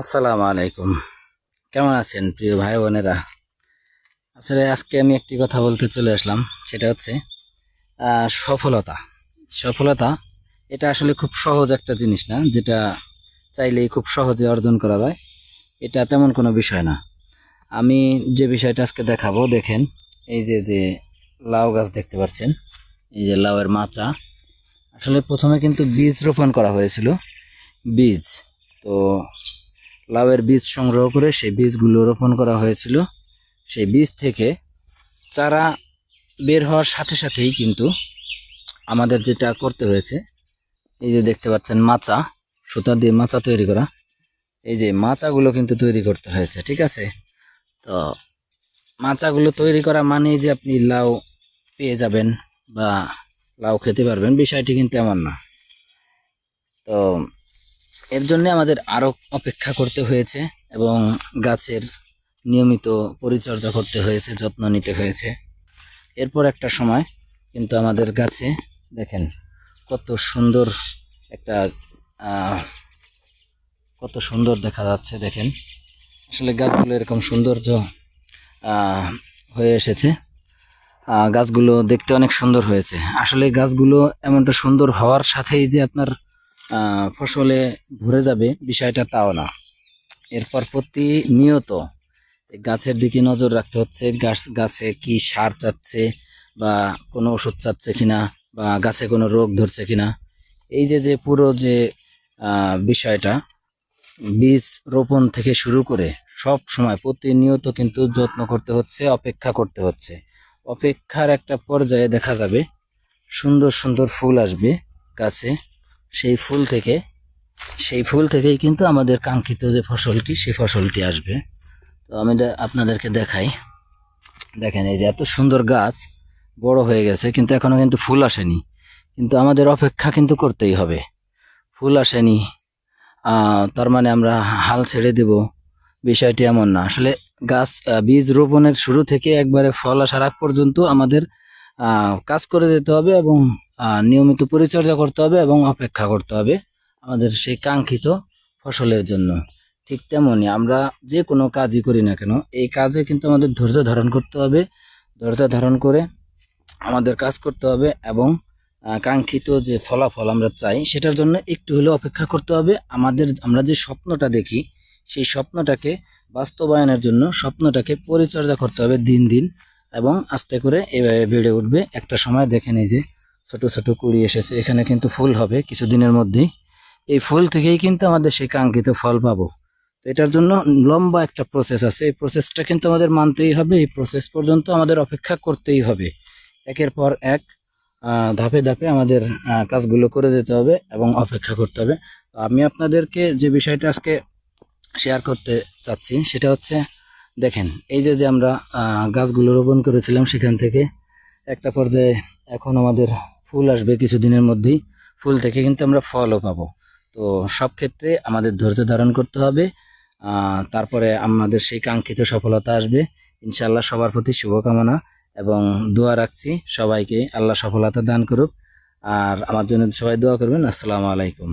আসসালামু আলাইকুম। কেমন আছেন প্রিয় ভাই বোনেরা? আসলে আজকে আমি একটি কথা বলতে চলে আসলাম, সেটা হচ্ছে সফলতা। সফলতা, এটা আসলে খুব সহজ একটা জিনিস না, যেটা চাইলেই খুব সহজে অর্জন করা যায়। এটা তেমন কোনো বিষয় না। আমি যে বিষয়টা আজকে দেখাবো, দেখেন, এই যে যে লাউ গাছ দেখতে পাচ্ছেন, এই যে লাউয়ের মাচা। আসলে প্রথমে কিন্তু বীজ রোপণ করা হয়েছিল। বীজ, তো লাউয়ের বীজ সংগ্রহ করে সেই বীজগুলো রোপণ করা হয়েছিল। সেই বীজ থেকে চারা বের হওয়ার সাথে সাথেই কিন্তু আমাদের যেটা করতে হয়েছে, এই যে দেখতে পাচ্ছেন মাচা, সুতা দিয়ে মাচা তৈরি করা। এই যে মাচাগুলো কিন্তু তৈরি করতে হয়েছে, ঠিক আছে? তো মাচাগুলো তৈরি করা মানেই যে আপনি লাউ পেয়ে যাবেন বা লাউ খেতে পারবেন, বিষয়টি কিন্তু এমন না। তো এর জন্য আমাদের আরও অপেক্ষা করতে হয়েছে এবং গাছের নিয়মিত পরিচর্যা করতে হয়েছে, যত্ন নিতে হয়েছে। এরপর একটা সময় কিন্তু আমাদের গাছে দেখেন কত সুন্দর একটা কত সুন্দর দেখা যাচ্ছে দেখেন। আসলে গাছগুলো এরকম সৌন্দর্য হয়ে এসেছে। গাছগুলো দেখতে অনেক সুন্দর হয়েছে। আসলে গাছগুলো এমনটা সুন্দর হওয়ার সাথেই যে আপনার ফসলে ভরে যাবে, বিষয়টা তাও না। এরপর প্রতিনিয়ত গাছের দিকে নজর রাখতে হচ্ছে, গাছ, গাছে কি সার চাচ্ছে বা কোনো ওষুধ চাচ্ছে কিনা বা গাছে কোনো রোগ ধরছে কিনা। এই যে যে পুরো যে বিষয়টা, বীজ রোপণ থেকে শুরু করে সব সময় প্রতিনিয়ত কিন্তু যত্ন করতে হচ্ছে, অপেক্ষা করতে হচ্ছে। অপেক্ষার একটা পর্যায়ে দেখা যাবে, সুন্দর সুন্দর ফুল আসবে গাছে। সেই ফুল থেকে, সেই ফুল থেকেই কিন্তু আমাদের কাঙ্ক্ষিত যে ফসলটি সেই ফসলটি আসবে। তো আমি আপনাদেরকে দেখাই। দেখেন, এই যে এত সুন্দর গাছ, বড় হয়ে গেছে, কিন্তু এখনও কিন্তু ফুল আসেনি। কিন্তু আমাদের অপেক্ষা কিন্তু করতেই হবে। ফুল আসেনি। তার মানে আমরা হাল ছেড়ে দেব। বিষয়টি এমন না। আসলে গাছ বীজ রোপণের শুরু থেকে একবারে ফল আসার আগ পর্যন্ত আমাদের কাজ করে যেতে হবে এবং নিয়মিত পরিচর্যা করতে হবে এবং অপেক্ষা করতে হবে আমাদের সেই কাঙ্ক্ষিত ফসলের জন্য। ঠিক তেমনই আমরা যে কোনো কাজই করি না কেন, এই কাজে কিন্তু আমাদের ধৈর্য ধারণ করতে হবে। ধৈর্য ধারণ করে আমাদের কাজ করতে হবে এবং কাঙ্ক্ষিত যে ফলাফল আমরা চাই সেটার জন্য একটু হলেও অপেক্ষা করতে হবে। আমাদের, আমরা যে স্বপ্নটা দেখি সেই স্বপ্নটাকে বাস্তবায়নের জন্য স্বপ্নটাকে পরিচর্যা করতে হবে দিন দিন এবং আস্তে করে এভাবে বেড়ে উঠবে। একটা সময় দেখে এই যে ছোট ছোট কুড়ি এসেছে। এখানে কিন্তু ফুল হবে কিছুদিনের মধ্যেই। এই ফুল থেকেই কিন্তু আমাদের সেই কাঙ্ক্ষিত ফল পাবো। তো এটার জন্য লম্বা একটা প্রসেস আছে। এই প্রসেসটা কিন্তু আমাদের মানতেই হবে। এই প্রসেস পর্যন্ত আমাদের অপেক্ষা করতেই হবে। একের পর এক ধাপে ধাপে আমাদের কাজগুলো করে যেতে হবে এবং অপেক্ষা করতে হবে। তো আমি আপনাদেরকে যে বিষয়টা আজকে শেয়ার করতে চাচ্ছি, সেটা হচ্ছে, দেখেন, এই যে যে আমরা গাছগুলো রোপণ করেছিলাম সেখান থেকে একটা পর্যায়ে এখন আমাদের ফুল আসবে কিছুদিনের মধ্যেই। ফুল থেকে কিন্তু আমরা ফলও পাবো। তো সব ক্ষেত্রে আমাদের ধৈর্য ধারণ করতে হবে। তারপরে আমাদের সেই কাঙ্ক্ষিত সফলতা আসবে। ইনশাল্লাহ সবার প্রতি শুভকামনা এবং দোয়া রাখছি সবাইকে। আল্লাহ সফলতা দান করুক। আর আমার জন্য সবাই দোয়া করবেন। আসসালামু আলাইকুম।